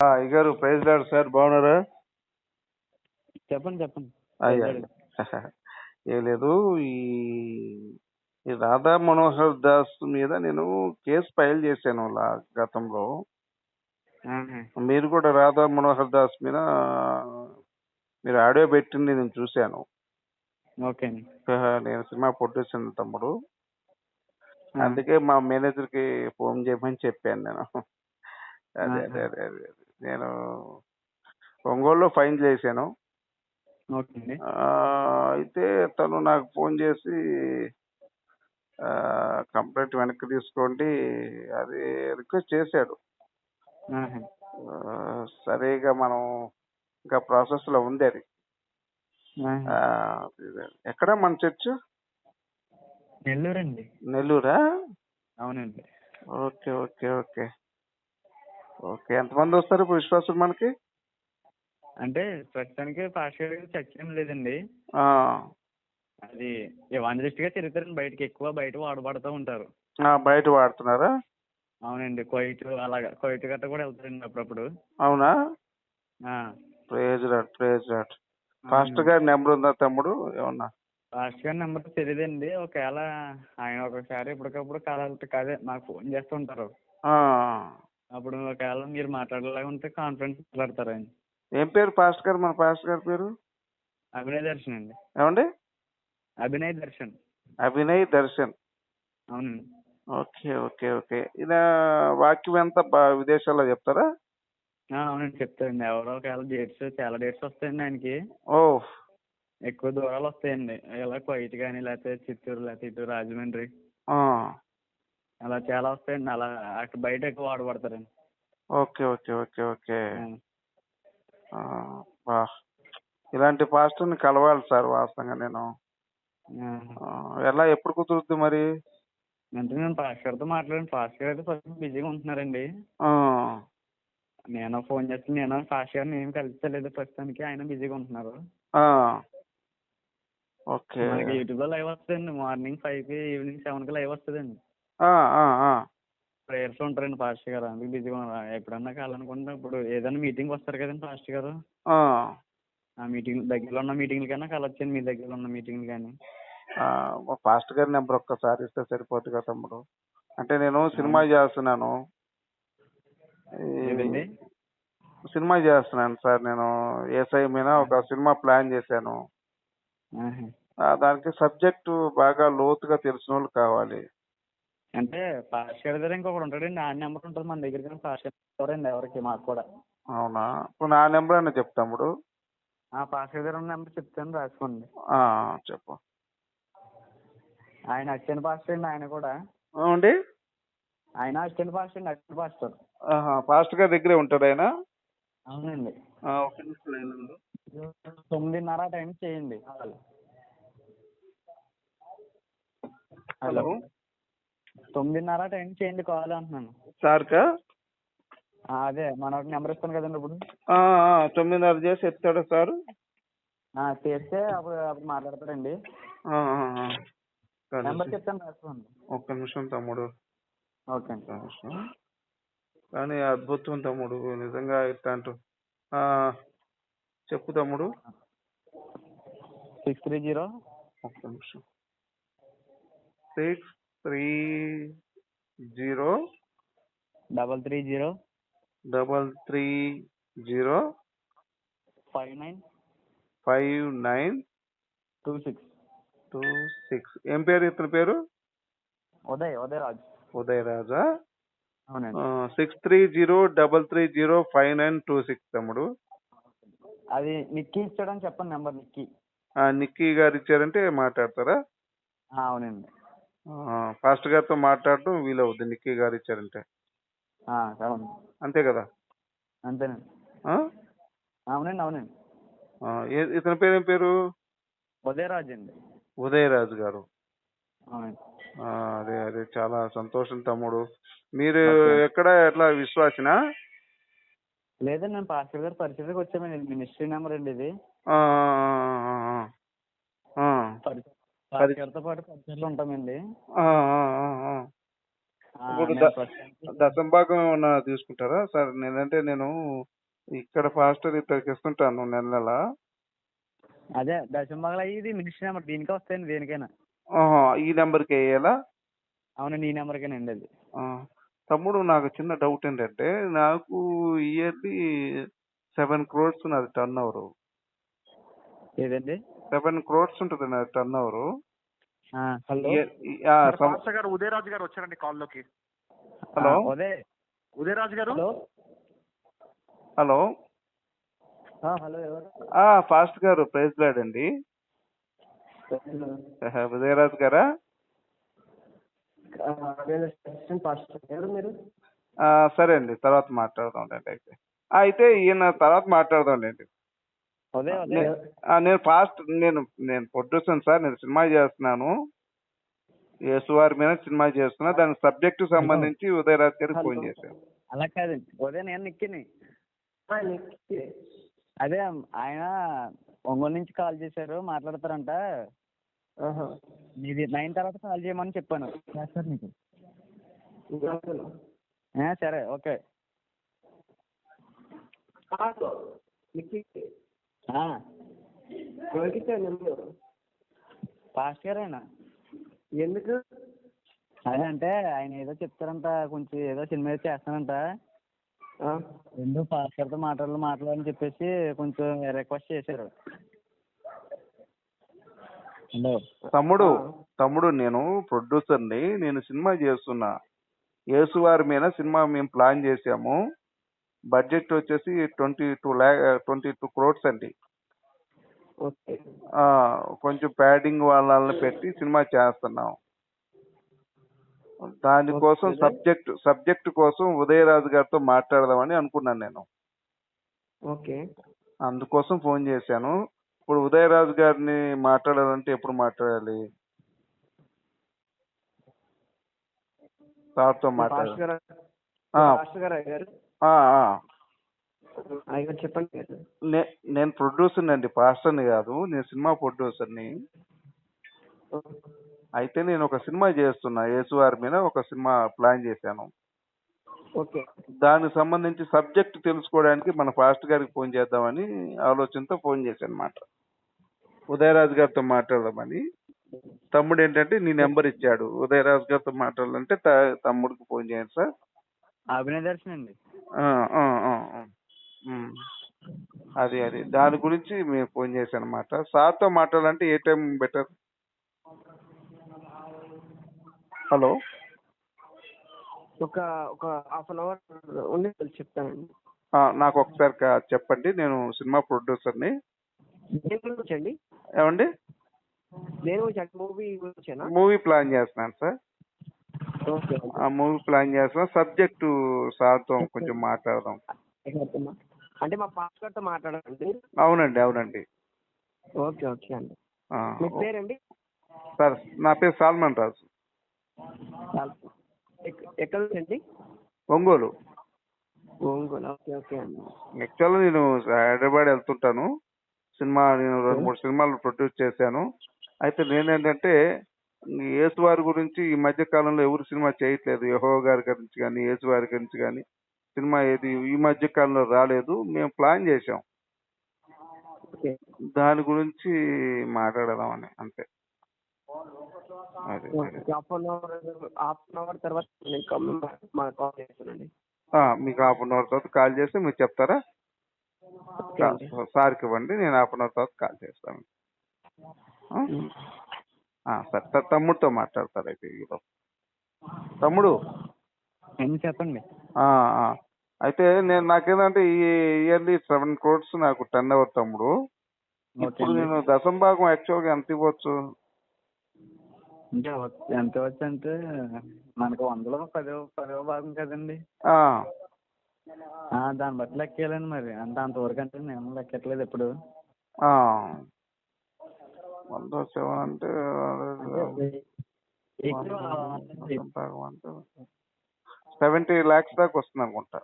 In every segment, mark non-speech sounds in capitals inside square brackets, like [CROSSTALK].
అయ్యగారు praise lord sir బాగున్నారా? చెప్పండి చెప్పండి. అయ్యా ఏం లేదు ఈ రాధా మనోహర్ దాస్ మీద నేను కేసు ఫైల్ చేశాను గతంలో. మీరు కూడా రాధా మనోహర్ దాస్ మీద మీరు ఆడియో పెట్టింది నేను చూశాను. ఓకే నేను సినిమా ప్రొడ్యూసర్ తమ్ముడు. అందుకే మా మేనేజర్కి ఫోన్ చేయమని చెప్పాను నేను. అదే అదే అదే అదే. నేను ఒంగోలులో ఫైన్ చేశాను. అయితే తను నాకు ఫోన్ చేసి కంప్లైంట్ వెనక్కి తీసుకోండి అది రిక్వెస్ట్ చేశాడు. సరిగా మనం ఇంకా ప్రాసెస్లో ఉంది అది. ఎక్కడ మన చర్చ్? నెల్లూరు అండి నెల్లూరా? అవునండి. Okay okay okay. ఓకే. ఎంతమంది వస్తారు ఇప్పుడు విశ్వాసం మనకి? అంటే ప్రస్తుతానికి ఫాస్ట్ గారు చర్చ ఏం లేదండి. ఆ, అది ఎవాంజలిస్ట్గా తిరుగుతారండి బయటకి. ఎక్కువ బయట వాడబడుతూ ఉంటారు. బయట వాడుతున్నారా? అవునండి. కోయిట్ అలాగా. కోయిట్ గట్ట కూడా వెళ్తారండి అప్పుడప్పుడు. అవునా? ఆ. Praise rot praise rot fast గారి నెంబర్ ఉందా తమ్ముడు? ఏమన్నా? ఫాస్ట్ గారి నెంబర్ తెలియదండి ఒకవేళ ఆయన ఒకసారి ఇప్పటికప్పుడు కావాలి కాదే నాకు ఫోన్ చేస్తుంటారు ఆ, అప్పుడు ఒకవేళ మీరు మాట్లాడేలాగా ఉంటే కాన్ఫరెన్స్ మాట్లాడతారు ఆయన ఏం పేరు? ఫాస్ట్ గారు? మన ఫాస్ట్ గారి పేరు? అభినయ్ దర్శన్ అండి. ఏమండి? అభినయ్ దర్శన్. అభినయ్ దర్శన్. అవునండి. Okay okay okay. ఇలా వాక్యం ఎంత విదేశాల్లో చెప్తారా? అవునండి చెప్తారండి. ఎవరో ఒకవేళ డేట్స్ చాలా డేట్స్ వస్తాయండి ఆయనకి. ఓ ఎక్కువ దూరాలు వస్తాయండి. ఇలా కోయిట్ కానీ లేకపోతే చిత్తూరు లేకపోతే ఇటు రాజమండ్రి. అలా చాలా వస్తాయండి. అలా అక్కడ బయట ఎక్కువ వాడబడతారండి. Okay okay okay okay. బా. ఇలాంటి పాస్టర్ని కలవాలి సార్ వాస్తవంగా నేను. ఎలా ఎప్పుడు కుదురుద్ది మరి? అంటే నేను పాస్టర్తో మాట్లాడాను. పాస్టర్ అయితే కొంచెం బిజీగా ఉంటున్నారండి. నేను ఫోన్ చేస్తే నేను పాస్టర్ గారిని ఏం కలుస్తలేదు ప్రస్తుతానికి ఆయన బిజీగా ఉంటున్నారు. ఓకే. మనకి యూట్యూబ్లో లైవ్ వస్తుందండి. మార్నింగ్ ఫైవ్కి ఈవినింగ్ సెవెన్కి లైవ్ వస్తుందండి. ప్రేయర్స్ ఉంటారండి పాస్టర్ గారు. అందుకు బిజీగా ఉన్నారు ఎప్పుడన్నా కావాలనుకుంటే ఇప్పుడు ఏదైనా మీటింగ్ వస్తారు కదండి పాస్టర్ గారు. ఆ, మీటింగ్ దగ్గరలో ఉన్న మీటింగ్లు కన్నా కలొచ్చండి మీ దగ్గరలో ఉన్న మీటింగ్లు కానీ ఫాస్ట్ గారి నెంబర్ ఒక్కసారి ఇస్తే సరిపోతుంది కదా తమ్ముడు. అంటే నేను సినిమా చేస్తున్నాను. సినిమా చేస్తున్నాను సార్ నేను. ఏసఐ మీద ఒక సినిమా ప్లాన్ చేశాను. దానికి సబ్జెక్టు బాగా లోతుగా తెలిసిన వాళ్ళు కావాలి. అంటే పాస్టర్ గారి దగ్గర ఇంకొకటి ఉంటాడండి. ఆ నెంబర్ ఉంటుంది మన దగ్గర కానీ పాస్టర్ ఎవరండి ఎవరికి మాకు కూడా. అవునా? ఇప్పుడు నా నెంబర్ అయినా చెప్తాముడు ఆ పాస్టర్ దగ్గర ఉన్న నెంబర్ చెప్తాను రాసుకోండి. ఆ, చెప్పు. ఆయన అసిస్టెంట్ పాస్టర్ అండి ఆయన కూడా. ఏమండి? ఆయన అసిస్టెంట్ పాస్టర్ అండి అసిస్టెంట్ పాస్టర్. ఆహా, ఫాస్ట్ గారి దగ్గరే ఉంటాడు ఆయన? అవునండి. ఆ, ఒక నిమిషం లైన్లో ఉండు. తొమ్మిదిన్నర టైం చేయండి. హలో. తొమ్మిదిన్నర టైం చేయండి కాల్ అంటున్నాను. సార్కా? ఆ, అదే మన నెంబర్ ఇస్తాను కదండి ఇప్పుడు. తొమ్మిదిన్నర చేసి ఎత్తాడా సారు? ఆ, చేస్తే అప్పుడు అప్పుడు. ఒక్క నెంబర్. చెప్తాను రాసుకోండి. ఒక్క నిమిషం తమ్ముడు. ఓకే అండి. ఒక్క నిమిషం. కానీ అద్భుతం తమ్ముడు నిజంగా ఇట్లాంటి చెప్పు తమ్ముడు. Six three zero. ఒక్క నిమిషం. Six three zero double three zero double three zero five nine five nine two six two six. ఏం పేరు ఇతని పేరు? ఉదయ్ ఉదయ్ రాజు. ఉదయ్ రాజా? Six three zero double three zero five nine two six తమ్ముడు. అది నిక్కీ ఇచ్చాడని చెప్పండి నెంబర్ నిక్కీ. నిక్కీ గారు ఇచ్చారంటే మాట్లాడతారా? అవునండి. ఫాస్ట్ గారితో మాట్లాడటం వీలవుద్ది. నిక్కీ గారు ఇచ్చారంటే. అవును అంతే కదా? అంతేనండి? అవునండి అవునండి. ఇతని పేరు పేరు? ఉదయ్ రాజు అండి. ఉదయరాజు గారు. అదే అదే. చాలా సంతోషం తమ్ముడు. మీరు. ఎక్కడ ఎట్లా విశ్వాసినా? లేదండి నేను పాస్టర్ గారి పరిచయకి వచ్చామండి. మినిస్ట్రీ నెంబర్ అండి ఇది. గారితో పాటు ఉంటామండి. ఇప్పుడు దశం భాగం ఏమన్నా తీసుకుంటారా? సార్ నేనంటే నేను ఇక్కడ పాస్టర్ ఇద్దరికి ఇస్తుంటాను నెల నెల. అదే దశంభాగలు అయ్యి ఇది మినిస్ట్రీ నెంబర్ దీనికే వస్తాయండి దేనికైనా. ఈ నెంబర్కి వేయాలా అవునండి ఈ నెంబర్కేనండి అది. తమ్ముడు నాకు చిన్న డౌట్ ఏంటంటే నాకు ఇయర్లీ సెవెన్ క్రోర్స్ నాది టర్న్ ఓవర్ ఏదండి? సెవెన్ క్రోర్స్ ఉంటుంది టర్న్ ఓవర్ ఆ, హలో? పాస్టర్ గారు ఉదయరాజు గారు వచ్చారండి కాల్లోకి హలో ఉదయ్ ఉదయరాజు గారు? హలో? హలో? ఆ, హలో ఎవరు? ఆ, ఫాస్ట్ గారు ప్రైజ్ లాడ్ అండి. ఉదయరాజు గారా? సరే అండి తర్వాత మాట్లాడదాంలేండి అయితే. ఆ, అయితే ఈయన తర్వాత నే- ఆ, నేను ఫాస్ట్ నేను నేను ప్రొడ్యూసర్ సార్ నేను సినిమా చేస్తున్నాను. యేసువారి మీద సినిమా చేస్తున్నా. దాని సబ్జెక్ట్ సంబంధించి ఉదయరాజ్ గారికి ఫోన్ చేశాను. అలా కాదండి. ఉదయ్ నేను నిక్కిని. అదే ఆయన ఒంగోలు నుంచి కాల్ చేశారు మాట్లాడతారంట. మీది నైన్ తర్వాత కాల్ చేయమని చెప్పాను. సరే ఓకే. ఆ, పాస్ట్ గారేనా ఎందుకు? అదే అంటే ఆయన ఏదో చెప్తారంట కొంచెం ఏదో సినిమా ఏదో చేస్తానంట రెండు పాస్ట్ గారితో మాట్లాడాలి మాట్లాడాలని చెప్పేసి కొంచెం రిక్వెస్ట్ చేశారు. హలో. తమ్ముడు తమ్ముడు నేను ప్రొడ్యూసర్ని నేను సినిమా చేస్తున్నా. యేసువారి మీద సినిమా మేము ప్లాన్ చేసాము బడ్జెట్ వచ్చేసి twenty two lakh twenty two crores అండి. ఓకే. ఆ, కొంచెం ప్యాడింగ్ వాళ్ళని పెట్టి సినిమా చేస్తున్నాం. దానికోసం Okay. సబ్జెక్ట్ సబ్జెక్ట్ కోసం ఉదయరాజు గారితో మాట్లాడదామని అనుకున్నాను నేను. ఓకే. అందుకోసం ఫోన్ చేశాను. ఇప్పుడు ఉదయరాజు గారిని మాట్లాడాలంటే ఎప్పుడు మాట్లాడాలి? సార్తో మాట్లాడాలి. పాస్టర్ గారు ఆ, పాస్టర్ గారు అయ్యారు. చెప్పండి. నేను ప్రొడ్యూసర్ని అండి పాస్టర్ని కాదు నేను సినిమా ప్రొడ్యూసర్ని. అయితే నేను ఒక సినిమా చేస్తున్నా యేసువారి మీద ఒక సినిమా ప్లాన్ చేశాను. ఓకే. దానికి సంబంధించి సబ్జెక్ట్ తెలుసుకోవడానికి మన ఫాస్ట్ గారికి ఫోన్ చేద్దామని ఆలోచనతో ఫోన్ చేశాను అనమాట ఉదయరాజు గారితో మాట్లాడదామని. తమ్ముడు ఏంటంటే నీ నెంబర్ ఇచ్చాడు. ఉదయరాజు గారితో మాట్లాడాలంటే తమ్ముడికి ఫోన్ చేయండి సార్. అభినయ దర్శన్ అండి. అది అది. దాని గురించి మేము ఫోన్ చేశాను అనమాట సార్తో మాట్లాడాలంటే ఏ టైం బెటర్? హలో? ఒక ఒక హాఫ్ అన్ అవర్ ఉండి చెప్తానండి. నాకు ఒకసారి చెప్పండి. నేను సినిమా ప్రొడ్యూసర్ని. దేని గురించి అండి ఏమండి? దేని గురించి అంటే మూవీ గురించేనా? మూవీ ప్లాన్ చేస్తున్నాను సార్. ఆ మూవీ ప్లాన్ చేస్తున్నాం. సబ్జెక్టు సార్తో కొంచెం మాట్లాడదాం. అంటే మా పాస్టర్ గారితో మాట్లాడాలండి. అవునండి అవునండి. ఓకే ఓకే అండి. మీ పేరండి? సార్ నా పేరు సాల్మన్ రాజు. ఎక్- ఎక్కడ అండి ఒంగోలు. ఒంగోలు ఓకే ఓకే అండి. యాక్చువల్గా నేను హైదరాబాద్ వెళ్తుంటాను. సినిమా నేను రెండు మూడు సినిమాలు ప్రొడ్యూస్ చేశాను. అయితే నేనేంటంటే యేసు వారి గురించి ఈ మధ్య కాలంలో ఎవరు సినిమా చేయట్లేదు. యహో గారి గురించి కానీ యేసు వారి గురించి కానీ సినిమా ఏది ఈ మధ్య కాలంలో రాలేదు. మేము ప్లాన్ చేసాం దాని గురించి మాట్లాడదామని అంతే. మీకు హాఫ్ అన్ అవర్ తర్వాత కాల్ చేస్తే మీరు చెప్తారా? సార్కి ఇవ్వండి. నేను హాఫ్ అన్ అవర్ తర్వాత కాల్ చేస్తాను. సరే. తమ్ముడితో మాట్లాడతారు అయితే ఈలోపు. తమ్ముడు? చెప్పండి. అయితే నేను నాకేంటంటే ఈ ఇయర్లీ సెవెన్ క్రోడ్స్ నాకు టర్న్ అవర్ తమ్ముడు. ఇప్పుడు. నేను దశం భాగం యాక్చువల్గా ఎంత ఇవ్వచ్చు? ఎంత వచ్చు అంటే మనకు వందలో పదో పదో భాగం కదండి. ఆ, ఆ, దాన్ని బట్టి లెక్కేయాలండి మరి. అంటే అంతవరకు అంటే నేను లెక్కట్లేదు ఎప్పుడు. ఆ. వంద సెవెన్ అంటే సెవెంటీ ల్యాక్స్ దాకా వస్తుంది అనుకుంటా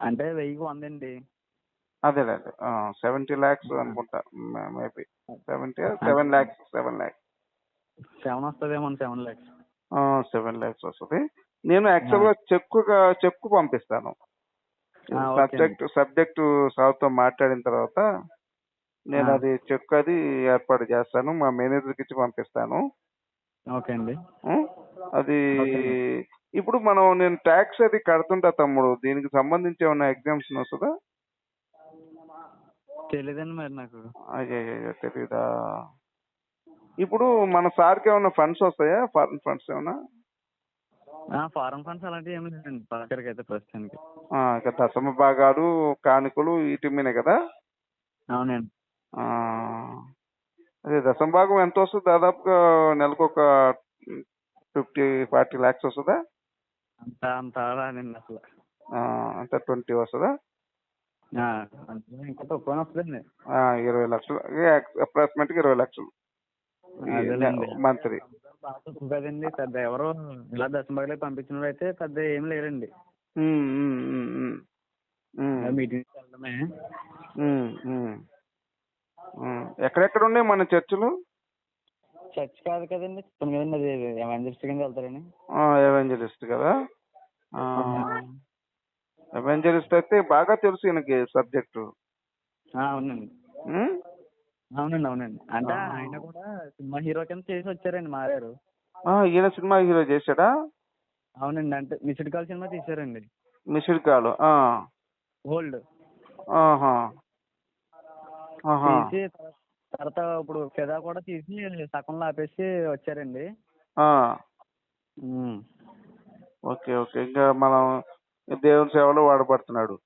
అంటే వెయ్యికి వంద అండి అదేలే అదే సెవెంటీ ల్యాక్స్ అనుకుంటా. Maybe. Seventy seven lakhs seven lakhs seven వస్తుందేమో సెవెన్ ల్యాక్స్ సెవెన్ ల్యాక్స్ వస్తుంది. నేను యాక్చువల్గా చెక్కు చెక్కు పంపిస్తాను. సబ్జెక్ట్ సబ్జెక్టు సార్తో మాట్లాడిన తర్వాత నేను. అది చెక్ అది ఏర్పాటు చేస్తాను మా మేనేజర్కి ఇచ్చి పంపిస్తాను. ఓకే అండి. ఉం? అది. ఇప్పుడు మనం నేను ట్యాక్స్ అది కడుతుంటా తమ్ముడు దీనికి సంబంధించి ఏమైనా ఎగ్జామ్షన్ వస్తుందా తెలీదండి మరి నాకు. అయ్యో తెలీదా? ఇప్పుడు మన సార్కి ఏమైనా ఫండ్స్ వస్తాయా? ఫారెన్ ఫండ్స్ ఏమైనా? ఫారెన్ ఫండ్స్ అలాంటివి ఏమి లేదండి పాకర్కి అయితే ప్రస్తుతానికి. ఆ, ఇక దశమ భాగాలు కానుకలు వీటి మీనే కదా? అవునండి. అదే దశమ భాగం ఎంత వస్తుంది దాదాపుగా? నెలకు ఒక ఫిఫ్టీ ఫార్టీ ల్యాక్స్ వస్తుందా? అంత అంత రాదండి అసలు. ఆ, అంత ట్వంటీ వస్తుందా? ఇంకా తక్కువనే వస్తుందండి. ఆ, ఇరవై లక్షలు. అప్రాక్సిమేట్గా ఇరవై లక్షలు. మంత్లీ. తక్కువ కదండి పెద్ద ఎవరు ఇలా దశంబాగులే పంపించిన అయితే పెద్ద ఏం లేరండి. మీటింగ్స్ వెళ్ళడమే. ఎక్కడెక్కడ ఉన్నాయి మన చర్చిలు? చర్చ్ కాదు కదండి చెప్పాను కదండి అది ఎవాంజలిస్ట్ కింద వెళ్తారని ఎవెంజలిస్ట్ కదా? ఎవెంజలిస్ట్ అయితే బాగా తెలుసు ఈయనకి సబ్జెక్టు అవునండి. అవునండి అవునండి. అంటే ఆయన కూడా సినిమా హీరో కింద చేసి వచ్చారండి మారారు. ఈయన సినిమా హీరో చేశాడా? అవునండి అంటే missed call cinema తీశారండి. Missed call old. ఆహా. తీసి తర్వా- తర్వాత ఇప్పుడు ఫిదా కూడా తీసి సగంలో ఆపేసి వచ్చారండి. Okay okay. ఇంకా మనం దేవుని సేవలో వాడబడుతున్నాడు.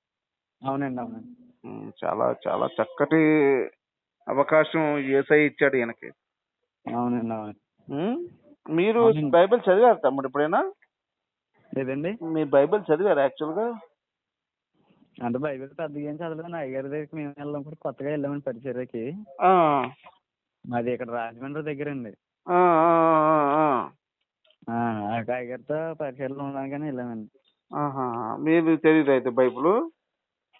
అవునండి అవునండి. చాలా చాలా చక్కటి అవకాశం ఏసై ఇచ్చాడు ఈయనకి. అవునండి ఉమ్, మీరు. బైబిల్ చదివారు తమ్ముడు ఎప్పుడైనా? లేదండి. మీ బైబిల్ చదివారు యాక్చువల్గా? అంటే బైబిల్ పెద్దగా ఏం చదవలేదు. అయ్యగారి దగ్గరికి మేము వెళ్ళాం కూడా కొత్తగా వెళ్ళామండి పరిచర్యకి. మాది ఇక్కడ రాజమండ్రి దగ్గర అండి. అయ్యగారితో పరిచయలో ఉండగానే వెళ్ళామండి. మీరు తెలియదు అయితే బైబిల్?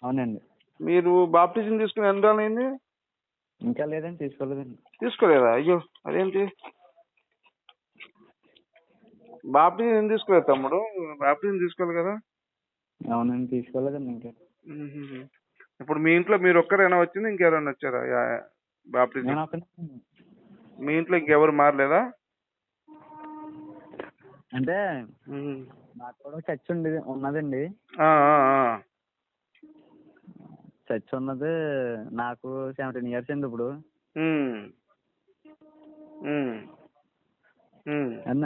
అవునండి. మీరు బాప్టిజం తీసుకుని ఎన్ని రోజులు అయింది ఇంకా లేదండి తీసుకోలేదండి. తీసుకోలేదా? అయ్యో అదేంటి? బాప్టిజం ఏం తీసుకోలేదు తమ్ముడు? బాప్టిజం తీసుకోవాలి కదా? అవునండి తీసుకోలేదండి ఇంకా. ఇప్పుడు మీ ఇంట్లో మీరు ఒక్కరైనా వచ్చింది ఇంకెవరైనా వచ్చారా? బాప్టిజం మీ ఇంట్లో ఇంకెవరు మారలేదా? అంటే. నాకు కూడా చర్చ్ ఉండేది ఉన్నదండి. చర్చ్ ఉన్నది నాకు సెవెంటీన్ ఇయర్స్ అండి ఇప్పుడు. నన్ను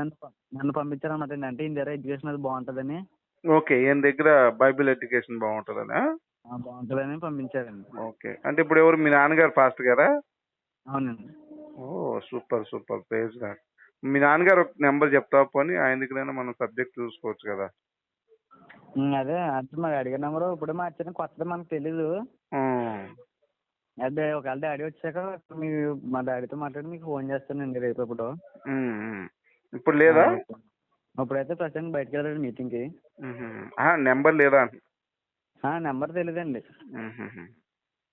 నన్ను పంపించారు అన్నమాట అంటే ఇండియా ఎడ్యుకేషన్ అది బాగుంటుందని. ఓకే ఈయన దగ్గర బైబిల్ ఎడ్యుకేషన్ బాగుంటుందనా? ఆ, బాగుంటుందని పంపించారండి. ఓకే అంటే ఇప్పుడు ఎవరు మీ నాన్నగారు ఫాస్ట్ గారా? అవునండి. ఓ సూపర్ సూపర్ ప్రైజ్ గాడ్. మీ నాన్నగారు ఒక నెంబర్ చెప్తావా పోనీ ఆయన దగ్గరైనా మనం సబ్జెక్ట్ చూసుకోవచ్చు కదా. ఉమ్, అదే అంటే మా డాడీ గారి నెంబరు ఇప్పుడే మార్చాను కొత్తది మనకు తెలీదు. ఉమ్. అదే ఒకవేళ డాడీ వచ్చాక మీ మా డాడీతో మాట్లాడి మీకు ఫోన్ చేస్తానండి రేపు ఇప్పుడు ఉమ్, ఉమ్. ఇప్పుడు లేదా? ఇప్పుడైతే ప్రస్తుతానికి బయటకు వెళ్ళాడు మీటింగ్కి నెంబర్ లేదా? ఆ, నెంబర్ తెలీదండి. ఉహుహు.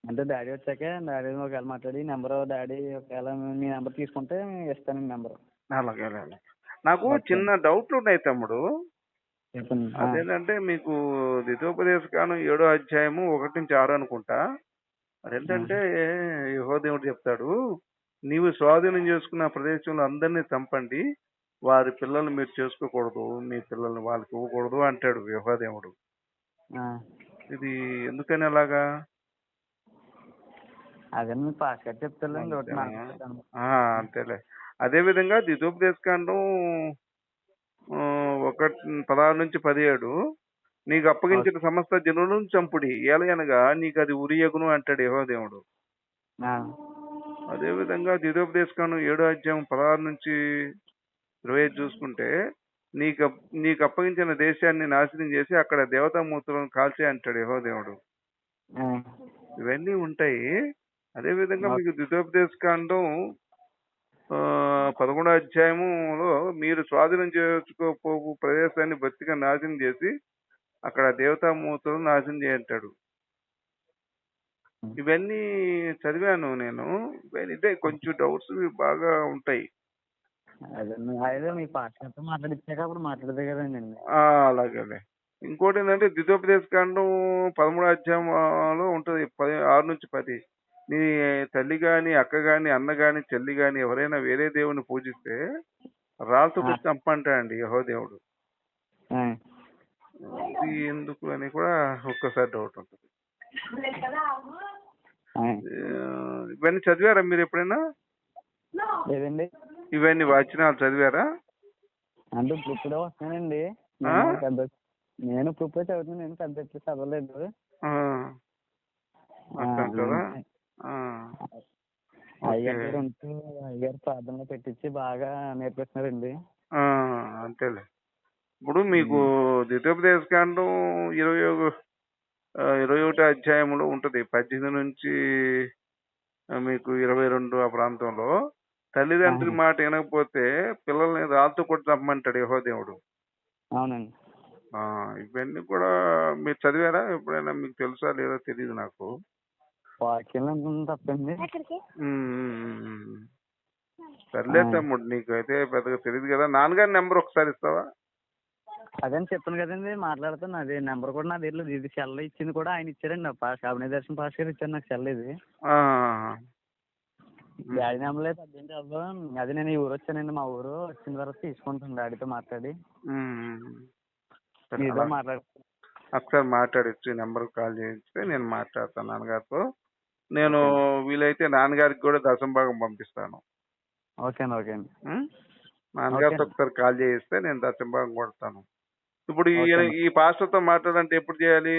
అంటే డాడీ వచ్చాక డాడీ ఒకవేళ మాట్లాడి నెంబర్ డాడీ ఒకవేళ మీ నెంబర్ తీసుకుంటే ఇస్తానండి నెంబర్. అలాగే అలాగే. నాకు. చిన్న డౌట్లు ఉన్నాయి తమ్ముడు అదేంటంటే మీకు ద్వితోపదేశకాలం ఏడో అధ్యాయము ఒకటి నుంచి ఆరు అనుకుంటా. అదేంటంటే యెహోదేవుడు చెప్తాడు నీవు స్వాధీనం చేసుకున్న ప్రదేశంలో అందరినీ చంపండి. వారి పిల్లల్ని మీరు చేసుకోకూడదు మీ పిల్లల్ని వాళ్ళకి ఇవ్వకూడదు అంటాడు యెహోదేవుడు. ఇది ఎందుకని అలాగా? అదే అంతేలే. అదే విధంగా ద్వితోపదేశకాండం ఆ, ఒకటి పదహారు నుంచి పదిహేడు నీకు అప్పగించిన సమస్త జనులను చంపుడి. ఏలయనగా నీకు అది ఉరియగును అంటాడు యెహోదేవుడు. అదే విధంగా ద్వితోపదేశకాండం ఏడో అధ్యాయం పదహారు నుంచి ఇరవై చూసుకుంటే నీకు నీకు అప్పగించిన దేశాన్ని నాశనం చేసి అక్కడ దేవతామూర్తులను కాల్చే అంటాడు యెహోదేవుడు ఆ. ఇవన్నీ ఉంటాయి. అదే విధంగా. మీకు ద్వితోపదేశకాండం ఆ, పదకొండో అధ్యాయములో మీరు స్వాధీనం చేసుకోపోవు ప్రదేశాన్ని బతిగా నాశనం చేసి అక్కడ దేవతామూర్తులను నాశనం చేయంటాడు ఇవన్నీ చదివాను నేను. ఇదే కొంచెం డౌట్స్ బాగా ఉంటాయి. అదే అదే మీ పాస్టర్తో మాట్లాడిచ్చాక అప్పుడు మాట్లాడదే కదండి ఆ, అలాగేలే ఇంకోటి ఏంటంటే ద్వితోపదేశ కాండం పదమూడు అధ్యాయంలో ఉంటుంది పది ఆరు నుంచి పది. నీ తల్లి గాని అక్క గాని అన్న గాని చెల్లి గాని ఎవరైనా వేరే దేవుని పూజిస్తే రాళ్ళతో కొట్టి చంపంటాడండి యహో దేవుడు. ఇది ఎందుకు అని కూడా ఒక్కసారి డౌట్ ఉంటుంది. ఇవన్నీ చదివారా మీరు ఎప్పుడైనా? లేదండి. ఇవన్నీ వచనాలు చదివారా? అంటే ఇప్పుడు ఇప్పుడే వస్తున్నానండి. ఆ? నేను పెద్ద నేను ఇప్పుడు ఇప్పుడే చదువుతున్నాను నేను పెద్ద ఎప్పుడు చదవలేదు. అయ్యగారు ఉంటూ అయ్యగారు ప్రార్థనలో పెట్టించి బాగా నేర్పిస్తున్నారండి. అంతేలే. ఇప్పుడు మీకు ద్వితోపదేశ కాండం ఇరవై ఇరవై ఒకటి అధ్యాయంలో ఉంటుంది. పద్దెనిమిది నుంచి మీకు ఇరవై రెండు ఆ ప్రాంతంలో. తల్లిదండ్రుల. మాట వినకపోతే పిల్లల్ని రాళ్ళతో కొట్టి చంపమంటాడు యహో దేవుడు. అవునండి. ఆ, ఇవన్నీ కూడా మీరు చదివారా? ఎప్పుడైనా మీకు తెలుసా లేదో తెలియదు నాకు. తప్పండి. సర్లే. తమ్ముడు నీకు అయితే పెద్దగా తెలియదు కదా. నాన్నగారి నెంబర్ ఒకసారి ఇస్తావా? అదే అని చెప్పాను కదండి మాట్లాడుతాను అది నెంబర్ కూడా నా దగ్గర. ఇది సెల్ ఇచ్చింది కూడా ఆయన ఇచ్చారండి పాస్ అభినయ దర్శన్ పాస్ గారు ఇచ్చారు నాకు సెల్ ఇది. ఆ, డాడీ నెంబర్ లేదు అదేం చదువు అది నేను ఈ ఊరు వచ్చానండి మా ఊరు వచ్చిన తర్వాత తీసుకుంటాను డాడీతో మాట్లాడి. మీతో ఒకసారి మాట్లాడచ్చు ఈ నెంబర్ కాల్ చేస్తే నేను మాట్లాడతాను నాన్నగారితో. నేను వీలైతే నాన్నగారికి కూడా దశం భాగం పంపిస్తాను. ఓకే అండి ఓకే అండి? నాన్నగారితో. ఒకసారి కాల్ చేయిస్తే నేను దశం భాగం కొడతాను. ఇప్పుడు ఈ పాస్టర్తో మాట్లాడంటే ఎప్పుడు చేయాలి?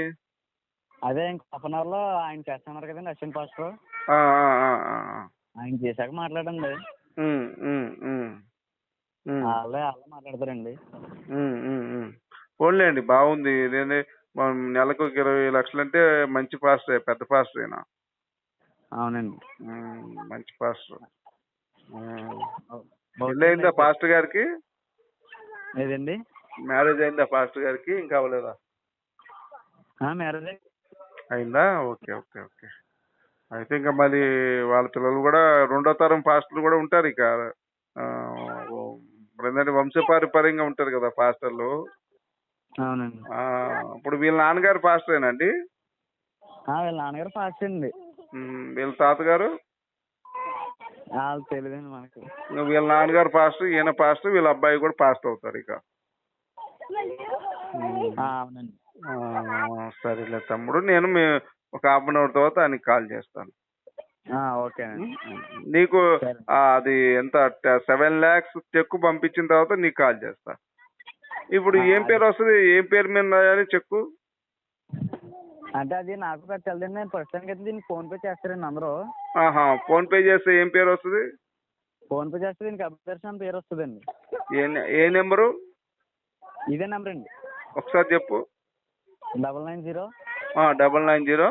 అదే ఇంక హాఫ్ అన్ అవర్లో ఆయన చేస్తున్నారు కదండి అశ్విన్ పాస్టర్. ఆయన చేశాక మాట్లాడండి. వాళ్ళే వాళ్ళే మాట్లాడతారండి. పోన్లేండి బాగుంది. మనం నెలకు ఒక ఇరవై లక్షలు అంటే మంచి పాస్టర్ పెద్ద పాస్టర్ అయినా అవునండి మంచి పాస్టర్. ఓకే పెళ్ళి అయిందా అండి. పాస్టర్ గారికి? ఏదండి? మ్యారేజ్ అయిందా పాస్టర్ గారికి? ఇంకా అవ్వలేదా? మ్యారేజ్ అయిందా? Okay okay okay. అయితే ఇంకా మళ్ళీ వాళ్ళ పిల్లలు కూడా రెండో తరం పాస్టర్లు కూడా ఉంటారు ఇక. ఇప్పుడు ఏంటంటే వంశపారపర్యంగా ఉంటారు కదా పాస్టర్లు. అవునండి. ఇప్పుడు వీళ్ళ నాన్నగారు పాస్టరేనండి ఆ, వీళ్ళ నాన్నగారు పాస్ అండి. వీళ్ళ తాతగారు? తెలియదండి మనకి. వీళ్ళ నాన్నగారు పాస్టర్ ఈయన పాస్టర్ వీళ్ళ అబ్బాయి కూడా పాస్టర్ అవుతారు ఇక. అవునండి. సరేలే తమ్ముడు నేను మీ ఒక హాఫ్ అన్ అవర్ తర్వాత ఆయనకి కాల్ చేస్తాను. ఆ, ఓకే నీకు అది ఎంత? సెవెన్ ల్యాక్స్ చెక్ పంపించిన తర్వాత నీకు కాల్ చేస్తా. ఇప్పుడు ఏం పేరు వస్తుంది? ఏం పేరు మీద రాయాలి చెక్కు? అంటే అది నాకు నేను ప్రస్తుతానికి అయితే దీనికి ఫోన్ పే చేస్తారండి అందరూ. ఆహా ఫోన్ పే చేస్తే ఏం పేరు వస్తుంది? ఫోన్ పే చేస్తే దీనికి అభిదర్శన్ పేరు వస్తుందండి. ఏ ఏ నెంబరు? ఇదే నెంబర్ అండి ఒకసారి చెప్పు. Double nine zero double nine zero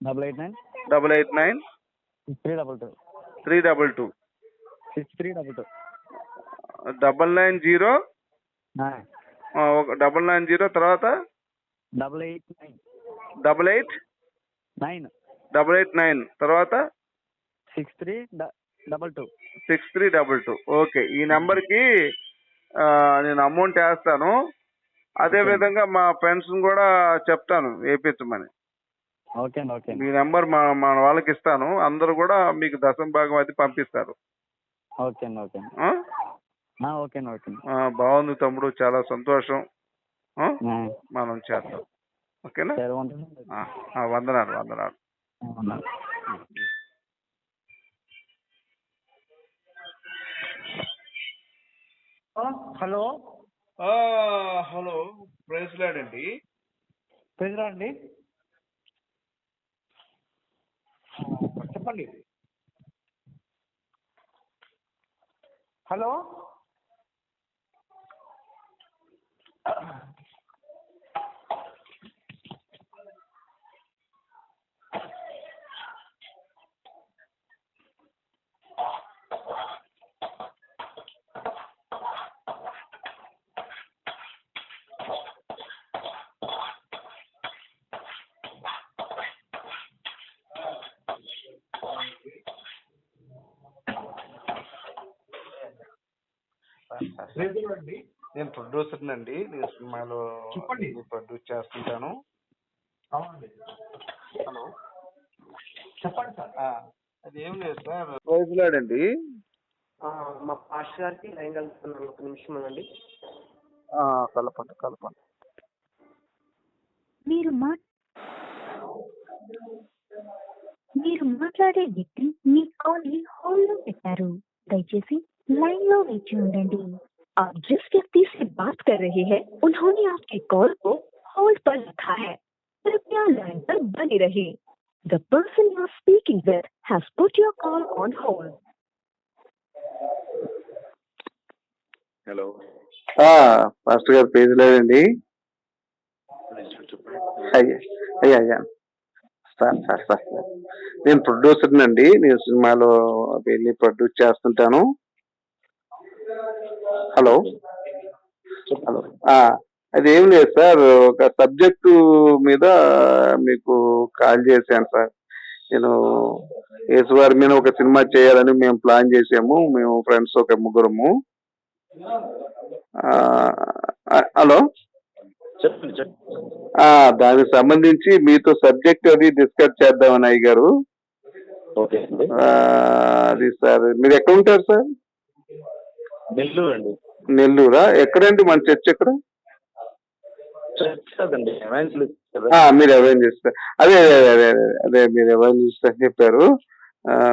double eight nine double eight nine three double two three double two six three double two double nine zero ఒక డబల్ నైన్ జీరో తర్వాత double eight nine double eight nine double eight nine తర్వాత six three double two six three double two okay ఈ నెంబర్కి నేను amount వేస్తాను. అదే. విధంగా మా ఫ్రెండ్స్ కూడా చెప్తాను వేయించమని మీ నెంబర్ మా మన వాళ్ళకి ఇస్తాను అందరూ కూడా మీకు దశం భాగం అది పంపిస్తారు. బాగుంది తమ్ముడు చాలా సంతోషం. మనం చేద్దాం. ఓకేనా? వందనాలు. వందనాలు హలో? హలో ప్రైజ్ లాడండి ప్రెజరా అండి. చెప్పండి. హలో? రేపు నేను ప్రొడ్యూసర్ అండి నేను సినిమాలో చెప్పండి. ప్రొడ్యూస్ చేస్తుంటాను. అవునండి. హలో. చెప్పండి సార్. అది ఏం లేదు సార్. రోజులాడండి ఆ, మా పాస్టర్ గారికి లైన్ కలుపుతున్నాను. ఒక నిమిషం అండి కలపండి కలపండి. మీరు మా మీరు మాట్లాడే వ్యక్తి మీ కాల్ని హోల్డ్లో పెట్టారు. దయచేసి लाइन లో వేచి ఉండండి आप जिस व्यक्ति से बात कर रहे हैं उन्होंने आपके कॉल को होल्ड पर रखा है कृपया लाइन पर बने रहे the person you are speaking with has put your call on hold hello master గారు పేజ్ లేదండి చెప్పండి అయ్యా అయ్యా అయ్యా సార్ సార్ సార్ సార్. నేను ప్రొడ్యూసర్ అండి నేను సినిమాలో వెళ్ళి ప్రొడ్యూస్ చేస్తుంటాను హలో? హలో. అది ఏం లేదు సార్ ఒక సబ్జెక్టు మీద మీకు కాల్ చేశాను సార్. నేను యేసువారి మీద ఒక సినిమా చేయాలని మేము ప్లాన్ చేసాము మేము ఫ్రెండ్స్ ఒక ముగ్గురము. హలో? దానికి సంబంధించి మీతో సబ్జెక్ట్ అది డిస్కస్ చేద్దామని అయ్య గారు ఓకే అండి. ఆ, అది సార్ మీరు ఎక్కడ ఉంటారు సార్? నెల్లూరు అండి నెల్లూరా? ఎక్కడండి? మన చర్చ్ ఎక్కడ? చర్చ్ కాదండి మీరు అరేంజ్ చేస్తారు అదే అదే అదే అదే అదే మీరు అరేంజ్ చేస్తారు చెప్పారు.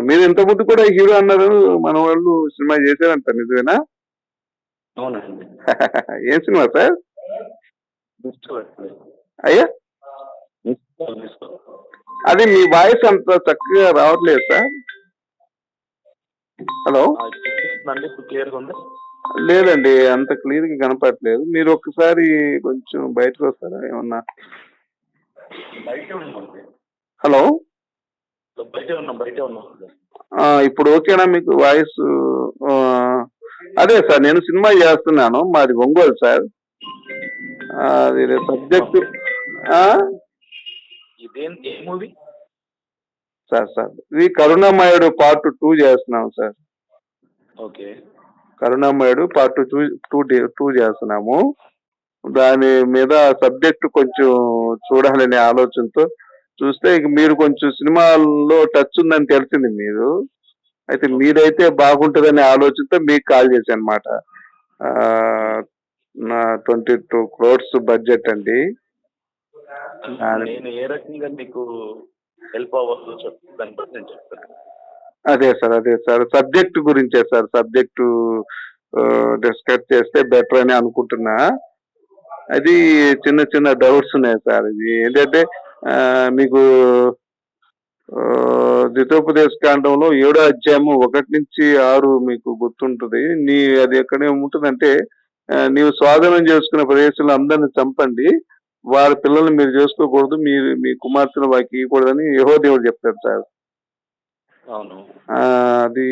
మీరు ఇంత ముందు కూడా హీరో అన్నారు మన వాళ్ళు సినిమా చేశారంట నిజమేనా? అవునండి. [LAUGHS] ఏం సినిమా సార్. అయ్యా? అది మీ వాయిస్ అంత చక్కగా రావట్లేదు సార్. హలో? ఉంది? లేదండి అంత క్లియర్గా కనపడట్లేదు. మీరు ఒక్కసారి కొంచెం బయటకు వస్తారా? ఏమన్నా? హలో? ఇప్పుడు ఓకేనా మీకు వాయిస్? అదే సార్ నేను సినిమా చేస్తున్నాను. మాది ఒంగోలు సార్. అది సబ్జెక్ట్ మూవీ? Sir sir. ఇది కరుణామయుడు పార్ట్ టూ చేస్తున్నాం sir. Okay. Karunamayudu part two two two చేస్తున్నాము. దాని మీద సబ్జెక్ట్ కొంచెం చూడాలనే ఆలోచనతో చూస్తే ఇక మీరు కొంచెం సినిమాల్లో టచ్ ఉందని తెలిసింది మీరు. అయితే మీరైతే బాగుంటుందనే ఆలోచనతో మీకు కాల్ చేశాను అనమాట నా ట్వంటీ టూ క్రోర్స్ బడ్జెట్ అండి. నేను ఏ రకంగా మీకు హెల్ప్ అవ్వాలో చెప్పు దాన్ని బట్టి నేను చెప్తాను. అదే సార్ అదే సార్. సబ్జెక్ట్ గురించే సార్. సబ్జెక్టు డిస్కస్ చేస్తే బెటర్ అని అనుకుంటున్నా. అది చిన్న చిన్న డౌట్స్ ఉన్నాయి సార్. ఇది ఏంటంటే మీకు ద్వితోపదేశ కాండంలో ఏడో అధ్యాయము ఒకటి నుంచి ఆరు మీకు గుర్తుంటుంది. నీ అది ఎక్కడ ఉంటుందంటే నీవు స్వాధీనం చేసుకున్న ప్రదేశంలో అందరిని చంపండి. వారి పిల్లల్ని మీరు చేసుకోకూడదు మీరు మీ కుమార్తెను వారికి ఇవ్వకూడదని యహో దేవుడు చెప్తాడు సార్. అవును. అది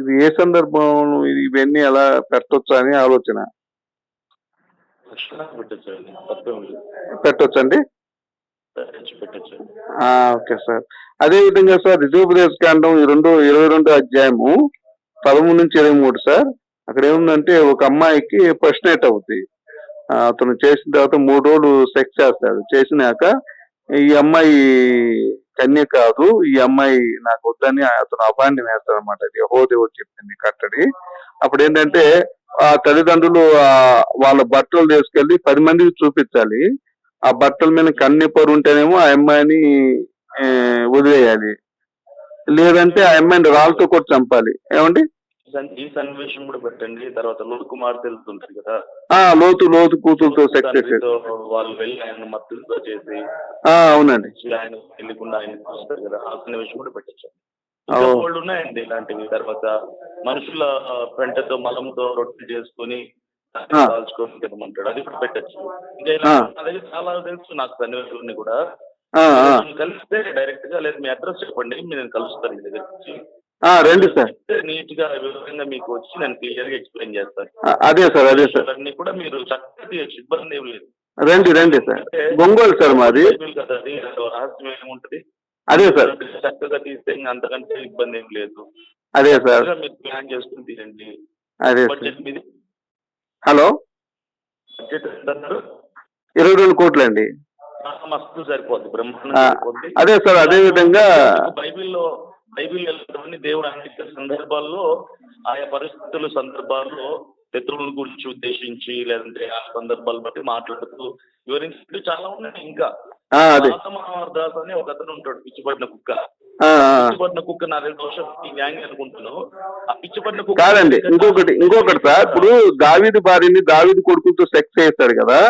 ఇది ఏ సందర్భం ఇవన్నీ ఎలా పెట్టొచ్చు అని ఆలోచన. పెట్టొచ్చండి. Okay sir. అదే విధంగా సార్ రిజోపదేశ కాండం ఈ రెండు ఇరవై రెండు అధ్యాయము పదమూడు నుంచి ఇరవై మూడు సార్. అక్కడ ఏముందంటే ఒక అమ్మాయికి ఫస్ట్ నైట్ అవుతుంది అతను చేసిన తర్వాత మూడు రోజులు సెక్స్ చేస్తాడు. చేసినాక ఈ అమ్మాయి కన్య కాదు ఈ అమ్మాయి నాకు వద్దని అతను అపాండం వేస్తాడు అనమాట ఇది యెహోవా చెప్పింది కట్టడి. అప్పుడు ఏంటంటే ఆ తల్లిదండ్రులు వాళ్ళ బట్టలు తీసుకెళ్ళి పది మందికి చూపించాలి. ఆ బట్టల మీద కన్నెపరు ఉంటేనేమో ఆ అమ్మాయిని వదిలేయాలి. లేదంటే ఆ అమ్మాయిని రాళ్ళతో కూడా చంపాలి. ఏమండి? ఈ సన్నివేశం కూడా పెట్టండి. తర్వాత లోటు కుమార్ తెలుస్తుంది కదా. ఆ లోతు లోతు కూతురుతో సెక్స్ వాళ్ళు వెళ్ళి ఆయన మత్తులతో చేసి ఆ, అవునండి. ఆయన వెళ్ళకుండా ఆయన చూస్తారు కదా. ఆ సన్నివేశం కూడా పెట్టచ్చు. వాళ్ళు ఉన్నాయండి ఇలాంటివి. తర్వాత మనుషుల పెంటతో మలంతో రొట్టెలు చేసుకొని ఆ. కాల్చుకొని తినమంటాడు. అది కూడా పెట్టచ్చు. ఇంకా. ఇలా చాలా తెలుసు నాకు సన్నివేశాలన్నీ కూడా. కలిస్తే డైరెక్ట్గా లేదు మీ అడ్రస్ చెప్పండి. నేను కలుస్తాను మీ దగ్గర రండి సార్. నీట్గా వివరంగా మీకు వచ్చి నేను క్లియర్గా ఎక్స్ప్లెయిన్ చేస్తాను అదే సార్ అదే సార్. అన్ని కూడా మీరు చక్కగా తీయచ్చు ఇబ్బంది ఏం లేదు. రండి రండి సార్. ఒంగోలు సార్ మాది. రహస్యం ఏముంటది అదే సార్. చక్కగా తీస్తే అంతకంటే ఇబ్బంది ఏం లేదు. అదే సార్. మీరు ప్లాన్ చేసుకుని తీయండి. అదే బడ్జెట్ మీది? హలో? బడ్జెట్ ఎంత? ఇరవై రెండు కోట్లు అండి. మస్తు సరిపోద్ది బ్రహ్మాండం అదే సార్ అదే విధంగా బైబిల్లో బైబిల్ వెళ్ళినటువంటి దేవుడు అనేక సందర్భాల్లో ఆయా పరిస్థితుల సందర్భాల్లో శత్రువుల గురించి ఉద్దేశించి లేదంటే ఆ సందర్భాలు బట్టి మాట్లాడుతూ వివరించినట్టు చాలా ఉన్నాయి ఇంకా. దాస్ అని ఒక అతను ఉంటాడు పిచ్చిపడిన కుక్క. పిచ్చిపడిన కుక్క నా రెండు ఈ న్యాయం అనుకుంటున్నాను. ఆ పిచ్చిపడిన కుక్క కాదండి ఇంకొకటి ఇంకొకటి సార్ ఇప్పుడు దావీదు భార్యని దావీదు కొడుకులతో సెక్స్ చేస్తాడు కదా.